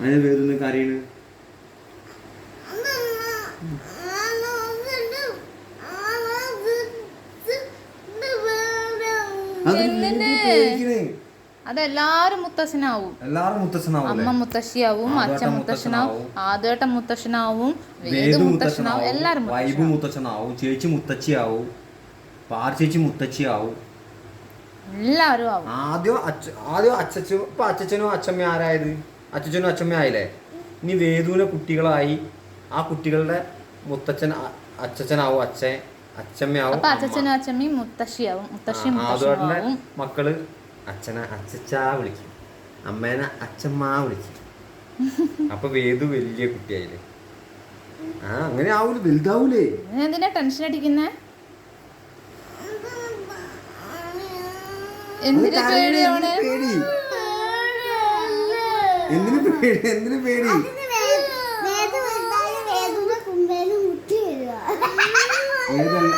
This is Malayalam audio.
അതിന് വേദന കരയണ്? അതെല്ലാരും മുത്തശ്ശനാവും. എല്ലാരും മുത്തശ്ശനാവും അമ്മ മുത്തശ്ശിയാവും അച്ഛൻ മുത്തശ്ശനാവും ആദ്യട്ട മുത്തശ്ശനാവും വേദു മുത്തശ്ശനാവും എല്ലാരും വൈബ് മുത്തശ്ശനാവും. മുത്തച്ഛനാവും ചേച്ചി മുത്തച്ഛിയാവും പാർ ചേച്ചി മുത്തച്ഛിയാവും. എല്ലാരും ആവും. ആദ്യം അച്ഛ ആദ്യം അച്ഛനും ഇപ്പൊ അച്ഛനും അച്ഛമ്മ ആരായത്? അച്ഛനും അച്ഛമ്മ ആയില്ലേ? ഇനി വേദുവിനെ കുട്ടികളായി ആ കുട്ടികളുടെ മുത്തച്ഛൻ അച്ഛനാവും അച്ഛൻ അച്ഛമ്മയാവും. അച്ഛനും അച്ഛമ്മയും മുത്തശ്ശിയാവും. മുത്തശ്ശി ആ, ആദ്യമായിട്ടുള്ള മക്കൾ അച്ഛനെ അച്ഛച്ചാ വിളിക്കും. അമ്മേനെ അച്ഛമ്മ വിളിക്കും. അപ്പൊ വേദു വലിയ കുട്ടിയായില്ലേ? ആ അങ്ങനെ ആവൂല വലുതാവൂലേ? എന്തിനാ ടെൻഷൻ അടിക്കുന്നേ? എന്തിനാ പേടിയാണ് പേടി. എന്തിനു പേടി? എന്തിനു പേടി? ഏതല്ല